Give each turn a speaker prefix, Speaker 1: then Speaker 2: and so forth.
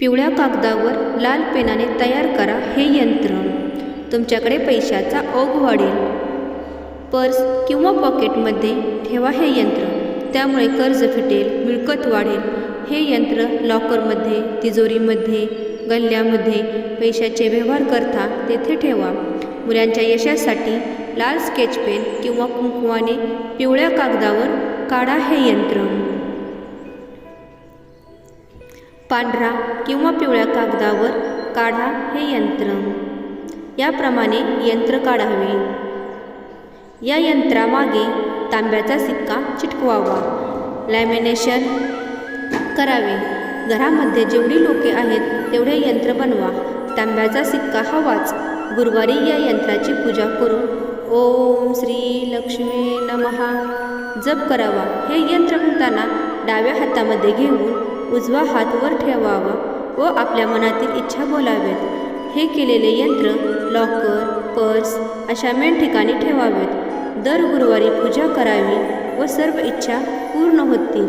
Speaker 1: पिवळ्या कागदावर लाल पेनाने तयार करा हे यंत्र. तुमच्याकडे पैशाचा ओघ वाढेल. पर्स किंवा पॉकेटमध्ये ठेवा हे यंत्र. त्यामुळे कर्ज फिटेल मिळकत वाढेल. हे यंत्र लॉकरमध्ये तिजोरीमध्ये गल्ल्यामध्ये पैशाचे व्यवहार करता तेथे ठेवा. मुलांच्या यशासाठी लाल स्केच पेन किंवा कुंकवाने पिवळ्या कागदावर काढा हे यंत्र. पांढरा किंवा पिवळ्या कागदावर काढा हे यंत्र. याप्रमाणे यंत्र काढावे. या यंत्रामागे तांब्याचा सिक्का चिटकवावा. लॅमिनेशन करावे. घरामध्ये जेवढी लोके आहेत तेवढे यंत्र बनवा. तांब्याचा सिक्का हवाच. गुरुवारी या यंत्राची पूजा करून ओम श्री लक्ष्मी नमहा जप करावा. हे यंत्र म्हणताना डाव्या हातामध्ये घेऊन उजवा हात वर ठेवावा व आपल्या मनातील इच्छा बोलावेत हे केलेले यंत्र लॉकर पर्स अशा मेन ठिकाणी ठेवावेत. दर गुरुवारी पूजा करावी व सर्व इच्छा पूर्ण होतील.